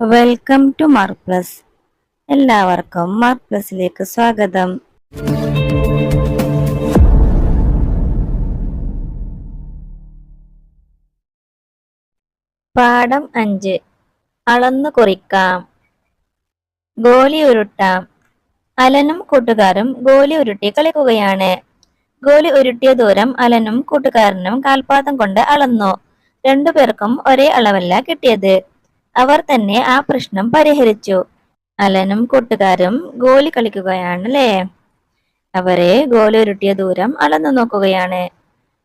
Welcome to മാർപ്ലസ് എല്ലാവർക്കും മാർപ്ലസിലേക്ക് സ്വാഗതം. പാഠം അഞ്ച്. അളന്നു കുറിക്കാം. ഗോലി ഉരുട്ടാം. അലനും കൂട്ടുകാരും ഗോലി ഉരുട്ടി കളിക്കുകയാണ്. ഗോലി ഉരുട്ടിയ ദൂരം അലനും കൂട്ടുകാരനും കാൽപാദം കൊണ്ട് അളന്നു. രണ്ടുപേർക്കും ഒരേ അളവല്ല കിട്ടിയത്. അവർ തന്നെ ആ പ്രശ്നം പരിഹരിച്ചു. അലനും കൂട്ടുകാരും ഗോലി കളിക്കുകയാണ് അല്ലേ അവരെ ഗോലി ഉരുട്ടിയ ദൂരം അളന്നു നോക്കുകയാണ്.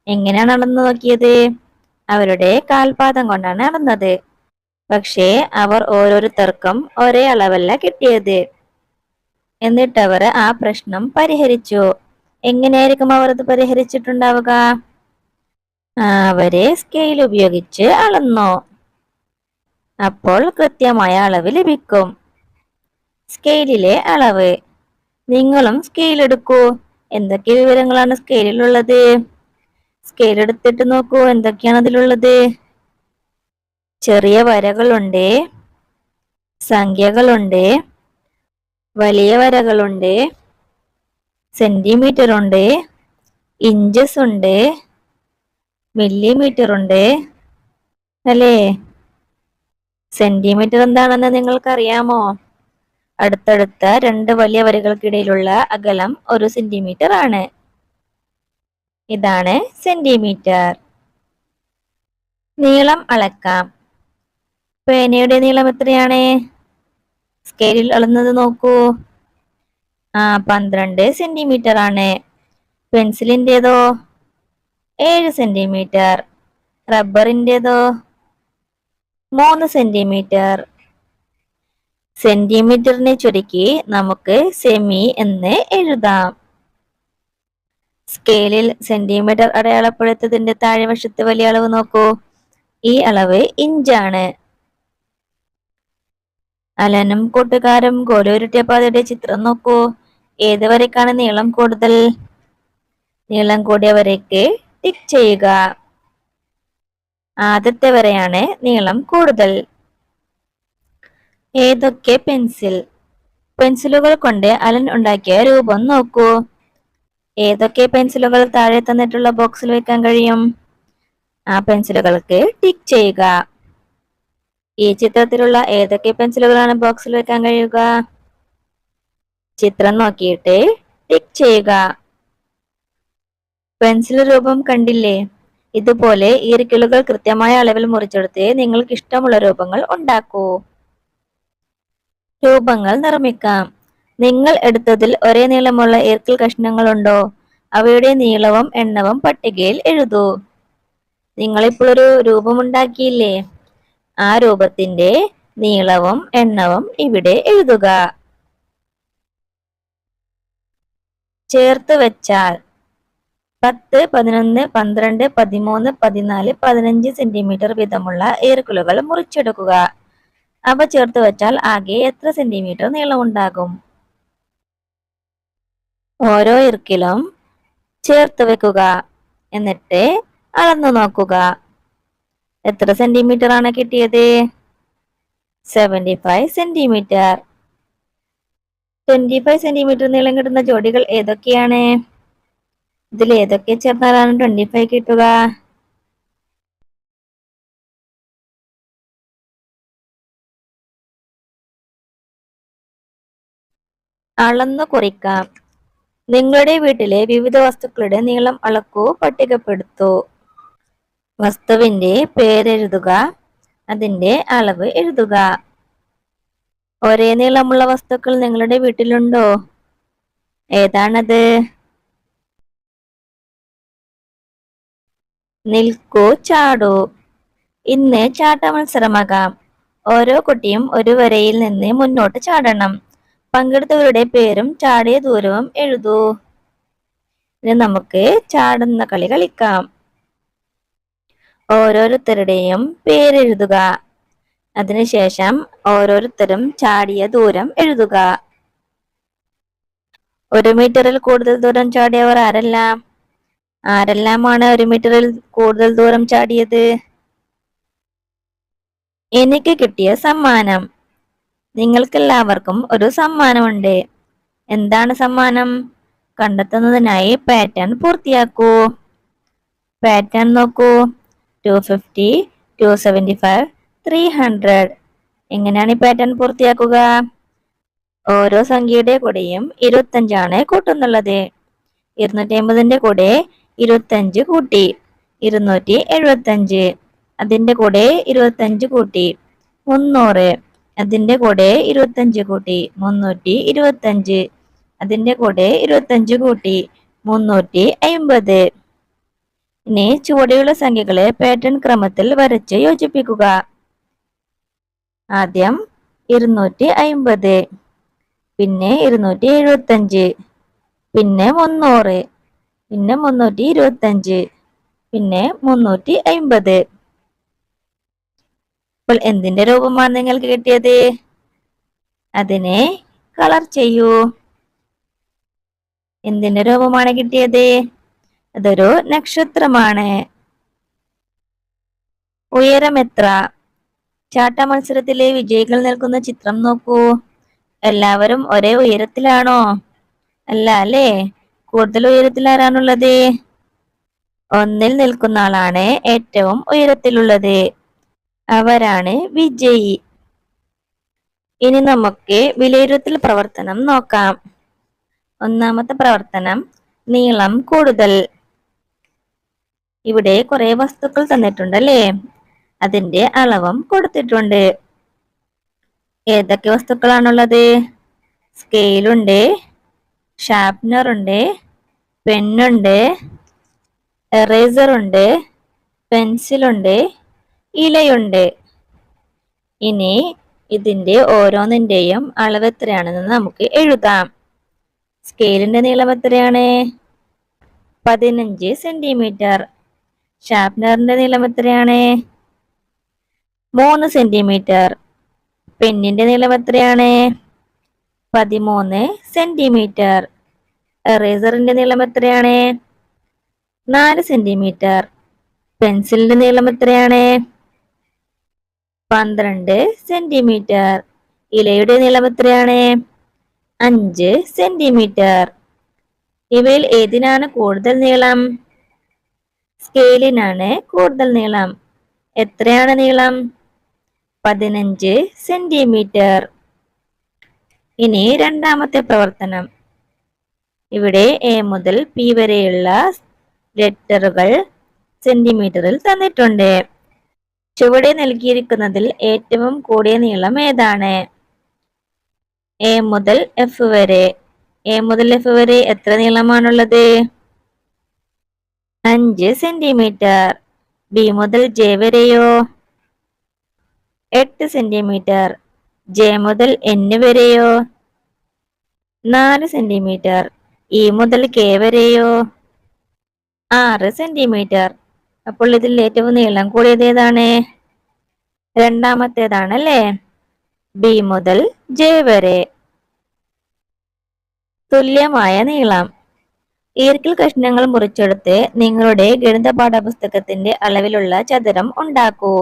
എങ്ങനെയാണ് അളന്നു നോക്കിയത്? അവരുടെ കാൽപാദം കൊണ്ടാണ് അളന്നത്. പക്ഷേ അവർ ഓരോരുത്തർക്കും ഒരേ അളവല്ല കിട്ടിയത്. എന്നിട്ട് അവർ ആ പ്രശ്നം പരിഹരിച്ചു. എങ്ങനെയായിരിക്കും അവർ അത് പരിഹരിച്ചിട്ടുണ്ടാവുക? അവരെ സ്കെയിൽ ഉപയോഗിച്ച് അളന്നു. അപ്പോൾ കൃത്യമായ അളവ് ലഭിക്കും. സ്കെയിലിലെ അളവ്. നിങ്ങളും സ്കെയിൽ എടുക്കൂ. എന്തൊക്കെ വിവരങ്ങളാണ് സ്കെയിലിലുള്ളത്? സ്കെയിൽ എടുത്തിട്ട് നോക്കൂ എന്തൊക്കെയാണ് അതിലുള്ളത്? ചെറിയ വരകളുണ്ട്. സംഖ്യകളുണ്ട്. വലിയ വരകളുണ്ട്. സെന്റിമീറ്റർ ഉണ്ട് ഇഞ്ചസ് ഉണ്ട്. മില്ലിമീറ്റർ ഉണ്ട് അല്ലേ? സെന്റിമീറ്റർ എന്താണെന്ന് നിങ്ങൾക്കറിയാമോ? അടുത്തടുത്ത രണ്ട് വലിയ വരികൾക്കിടയിലുള്ള അകലം ഒരു സെന്റിമീറ്റർ ആണ്. ഇതാണ് സെന്റിമീറ്റർ നീളം അളക്കാം. പേനയുടെ നീളം എത്രയാണ്? സ്കെയിലിൽ അളന്നത് നോക്കൂ. ആ പന്ത്രണ്ട് സെന്റിമീറ്റർ ആണ്. പെൻസിലിന്റെതോ ഏഴ് സെന്റിമീറ്റർ റബ്ബറിന്റെതോ മൂന്ന് സെന്റിമീറ്റർ സെന്റിമീറ്ററിനെ ചുരുക്കി നമുക്ക് സെമി എന്ന് എഴുതാം. സ്കെയിലിൽ സെന്റിമീറ്റർ അടയാളപ്പെടുത്തതിന്റെ താഴെ വശത്ത് വലിയ അളവ് നോക്കൂ. ഈ അളവ് ഇഞ്ചാണ് അലനും കൂട്ടുകാരും ഗോലുരുട്ടിയ പാതയുടെ ചിത്രം നോക്കൂ. ഏത് വരയ്ക്കാണ് നീളം കൂടുതൽ? നീളം കൂടിയ ടിക്ക് ചെയ്യുക. ആദ്യത്തെ വരെയാണ് നീളം കൂടുതൽ. ഏതൊക്കെ പെൻസിൽ? പെൻസിലുകൾ കൊണ്ട് അലൻ ഉണ്ടാക്കിയ രൂപം നോക്കൂ. ഏതൊക്കെ പെൻസിലുകൾ താഴെ തന്നിട്ടുള്ള ബോക്സിൽ വെക്കാൻ കഴിയും? ആ പെൻസിലുകൾക്ക് ടിക്ക് ചെയ്യുക. ഈ ചിത്രത്തിലുള്ള ഏതൊക്കെ പെൻസിലുകളാണ് ബോക്സിൽ വെക്കാൻ കഴിയുക? ചിത്രം നോക്കിയിട്ട് ടിക്ക് ചെയ്യുക. പെൻസിൽ രൂപം കണ്ടില്ലേ? ഇതുപോലെ ഈർക്കിളുകൾ കൃത്യമായ അളവിൽ മുറിച്ചെടുത്ത് നിങ്ങൾക്ക് ഇഷ്ടമുള്ള രൂപങ്ങൾ ഉണ്ടാക്കൂ. രൂപങ്ങൾ നിർമ്മിക്കാം. നിങ്ങൾ എടുത്തതിൽ ഒരേ നീളമുള്ള ഈർക്കിൽ കഷ്ണങ്ങളുണ്ടോ? അവയുടെ നീളവും എണ്ണവും പട്ടികയിൽ എഴുതൂ. നിങ്ങളിപ്പോൾ ഒരു രൂപമുണ്ടാക്കിയില്ലേ ആ രൂപത്തിന്റെ നീളവും എണ്ണവും ഇവിടെ എഴുതുക. ചേർത്ത് വെച്ചാൽ പത്ത് പതിനൊന്ന് പന്ത്രണ്ട് പതിമൂന്ന് പതിനാല് പതിനഞ്ച് സെന്റിമീറ്റർ വീതമുള്ള ഏർക്കുലുകൾ മുറിച്ചെടുക്കുക. അവ ചേർത്ത് വെച്ചാൽ ആകെ എത്ര സെന്റിമീറ്റർ നീളമുണ്ടാകും? ഓരോ ഇർക്കിലും ചേർത്ത് വെക്കുക. എന്നിട്ട് അളന്നു നോക്കുക. എത്ര സെന്റിമീറ്റർ ആണ് കിട്ടിയത്? Seventy five centimetre. Twenty five centimetre നീളം കിട്ടുന്ന ജോഡികൾ ഏതൊക്കെയാണ്? ഇതിൽ ഏതൊക്കെ ചേർന്നാലാണ് ട്വന്റി ഫൈവ് കിട്ടുക? അളന്നു കുറിക്കാം. നിങ്ങളുടെ വീട്ടിലെ വിവിധ വസ്തുക്കളുടെ നീളം അളക്കൂ പട്ടികപ്പെടുത്തൂ. വസ്തുവിന്റെ പേരെഴുതുക അതിന്റെ അളവ് എഴുതുക. ഒരേ നീളമുള്ള വസ്തുക്കൾ നിങ്ങളുടെ വീട്ടിലുണ്ടോ? ഏതാണത്? നിൽക്കൂ ചാടൂ. ഇന്ന് ചാട്ട മത്സരമാകാം. ഓരോ കുട്ടിയും ഒരു വരയിൽ നിന്ന് മുന്നോട്ട് ചാടണം. പങ്കെടുത്തവരുടെ പേരും ചാടിയ ദൂരവും എഴുതൂ. ഇനി നമുക്ക് ചാടുന്ന കളി കളിക്കാം. ഓരോരുത്തരുടെയും പേരെഴുതുക. അതിനുശേഷം ഓരോരുത്തരും ചാടിയ ദൂരം എഴുതുക. ഒരു മീറ്ററിൽ കൂടുതൽ ദൂരം ചാടിയവർ ആരെല്ലാം? ആരെല്ലാമാണ് ഒരു മീറ്ററിൽ കൂടുതൽ ദൂരം ചാടിയത്? എനിക്ക് കിട്ടിയ സമ്മാനം. നിങ്ങൾക്കെല്ലാവർക്കും ഒരു സമ്മാനമുണ്ട്. എന്താണ് സമ്മാനം? കണ്ടെത്തുന്നതിനായി പാറ്റേൺ പൂർത്തിയാക്കൂ. പാറ്റേൺ നോക്കൂ. Two fifty two seventy five three hundred എങ്ങനെയാണ് ഈ പാറ്റേൺ പൂർത്തിയാക്കുക? ഓരോ സംഖ്യയുടെ കൂടെയും ഇരുപത്തഞ്ചാണ് കൂട്ടുന്നുള്ളത്. ഇരുന്നൂറ്റി അമ്പതിന്റെ കൂടെ ഇരുപത്തഞ്ച് കൂട്ടി. ഇരുന്നൂറ്റി എഴുപത്തഞ്ച് അതിന്റെ കൂടെ ഇരുപത്തഞ്ച് കൂട്ടി. മുന്നൂറ്. അതിന്റെ കൂടെ ഇരുപത്തഞ്ച് കൂട്ടി. മുന്നൂറ്റി ഇരുപത്തഞ്ച് അതിന്റെ കൂടെ ഇരുപത്തഞ്ച് കൂട്ടി. മുന്നൂറ്റി അയിമ്പത് ഇനി ചുവടെയുള്ള സംഖ്യകളെ പാറ്റേൺ ക്രമത്തിൽ വരച്ച് യോജിപ്പിക്കുക. ആദ്യം ഇരുന്നൂറ്റി അയിമ്പത് പിന്നെ ഇരുന്നൂറ്റി എഴുപത്തഞ്ച് പിന്നെ മുന്നൂറ്. പിന്നെ മുന്നൂറ്റി ഇരുപത്തഞ്ച്. പിന്നെ മുന്നൂറ്റി അയിമ്പത്. അപ്പോൾ എന്തിന്റെ രൂപമാണ് നിങ്ങൾക്ക് കിട്ടിയത്? അതിനെ കളർ ചെയ്യൂ. എന്തിന്റെ രൂപമാണ് കിട്ടിയത്? അതൊരു നക്ഷത്രമാണ്. ഉയരം എത്ര? ചാട്ട മത്സരത്തിലെ വിജയികൾ നിൽക്കുന്ന ചിത്രം നോക്കൂ. എല്ലാവരും ഒരേ ഉയരത്തിലാണോ? അല്ല അല്ലേ? കൂടുതൽ ഉയരത്തിൽ ആരാണുള്ളത് ഒന്നിൽ നിൽക്കുന്ന ആളാണ് ഏറ്റവും ഉയരത്തിലുള്ളത്. അവരാണ് വിജയി. ഇനി നമുക്ക് വിലയിരുത്തൽ പ്രവർത്തനം നോക്കാം. ഒന്നാമത്തെ പ്രവർത്തനം നീളം കൂടുതൽ. ഇവിടെ കുറെ വസ്തുക്കൾ തന്നിട്ടുണ്ട് അല്ലേ അതിന്റെ അളവും കൊടുത്തിട്ടുണ്ട്. ഏതൊക്കെ വസ്തുക്കളാണുള്ളത്? സ്കെയിലുണ്ട് ഷാർപ്നർ ഉണ്ട് പെണ്ണുണ്ട് എറേസർ ഉണ്ട് പെൻസിലുണ്ട് ഇലയുണ്ട്. ഇനി ഇതിന്റെ ഓരോന്നിന്റെയും അളവ് എത്രയാണെന്ന് നമുക്ക് എഴുതാം. സ്കെയിലിന്റെ നീളം എത്രയാണ്? പതിനഞ്ച് സെന്റിമീറ്റർ ഷാർപ്നറിന്റെ നീളം എത്രയാണ്? മൂന്ന് സെന്റിമീറ്റർ പെണ്ണിന്റെ നീളം എത്രയാണ്? പതിമൂന്ന് സെന്റിമീറ്റർ എറേസറിന്റെ നീളം എത്രയാണ്? നാല് സെന്റിമീറ്റർ പെൻസിലിന്റെ നീളം എത്രയാണ്? പന്ത്രണ്ട് സെന്റിമീറ്റർ ഇലയുടെ നീളം എത്രയാണ്? അഞ്ച് സെന്റിമീറ്റർ ഇവയിൽ ഏതിനാണ് കൂടുതൽ നീളം? സ്കെയിലിനാണ് കൂടുതൽ നീളം. എത്രയാണ് നീളം? പതിനഞ്ച് സെന്റിമീറ്റർ ഇനി രണ്ടാമത്തെ പ്രവർത്തനം. ഇവിടെ എ മുതൽ പി വരെയുള്ള ലെറ്ററുകൾ സെന്റിമീറ്ററിൽ തന്നിട്ടുണ്ട്. ചുവടെ നൽകിയിരിക്കുന്നതിൽ ഏറ്റവും കൂടിയ നീളം ഏതാണ്? എ മുതൽ എഫ് വരെ. എ മുതൽ എഫ് വരെ എത്ര നീളമാണുള്ളത്? അഞ്ച് സെന്റിമീറ്റർ ബി മുതൽ ജെ വരെയോ? എട്ട് സെന്റിമീറ്റർ ജെ മുതൽ എൻ വരെയോ? നാല് സെന്റിമീറ്റർ ഇ മുതൽ കെ വരെയോ? ആറ് സെന്റിമീറ്റർ അപ്പോൾ ഇതിൽ ഏറ്റവും നീളം കൂടിയത് ഏതാണ്? രണ്ടാമത്തേതാണ് അല്ലേ ബി മുതൽ ജെ വരെ. തുല്യമായ നീളം. ഈർക്കിൽ കഷ്ണങ്ങൾ മുറിച്ചെടുത്ത് നിങ്ങളുടെ ഗണിത പാഠപുസ്തകത്തിന്റെ അളവിലുള്ള ചതുരം ഉണ്ടാക്കൂ.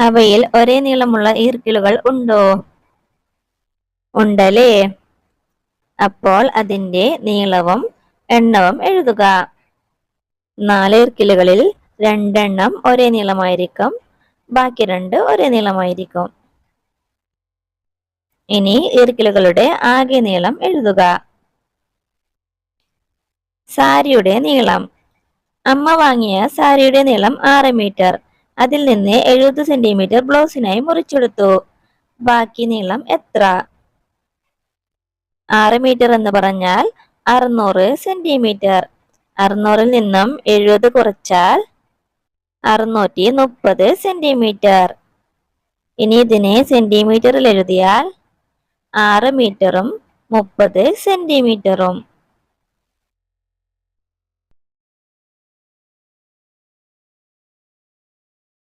അവയിൽ ഒരേ നീളമുള്ള ഈർക്കിലുകൾ ഉണ്ടോ? ഉണ്ടല്ലേ. അപ്പോൾ അതിന്റെ നീളവും എണ്ണവും എഴുതുക. നാല് ഈർക്കിലുകളിൽ രണ്ടെണ്ണം ഒരേ നീളമായിരിക്കും. ബാക്കി രണ്ട് ഒരേ നീളമായിരിക്കും. ഇനി ഈർക്കിലുകളുടെ ആകെ നീളം എഴുതുക. സാരിയുടെ നീളം. അമ്മ വാങ്ങിയ സാരിയുടെ നീളം ആറ് മീറ്റർ. അതിൽ നിന്ന് എഴുപത് സെന്റിമീറ്റർ ബ്ലൗസിനായി മുറിച്ചെടുത്തു. ബാക്കി നീളം എത്ര? ആറ് മീറ്റർ എന്ന് പറഞ്ഞാൽ അറുന്നൂറ് സെന്റിമീറ്റർ അറുന്നൂറിൽ നിന്നും എഴുപത് കുറച്ചാൽ അറുന്നൂറ്റി മുപ്പത് സെന്റിമീറ്റർ ഇനി ഇതിനെ സെന്റിമീറ്ററിൽ എഴുതിയാൽ ആറ് മീറ്ററും മുപ്പത് സെന്റിമീറ്ററും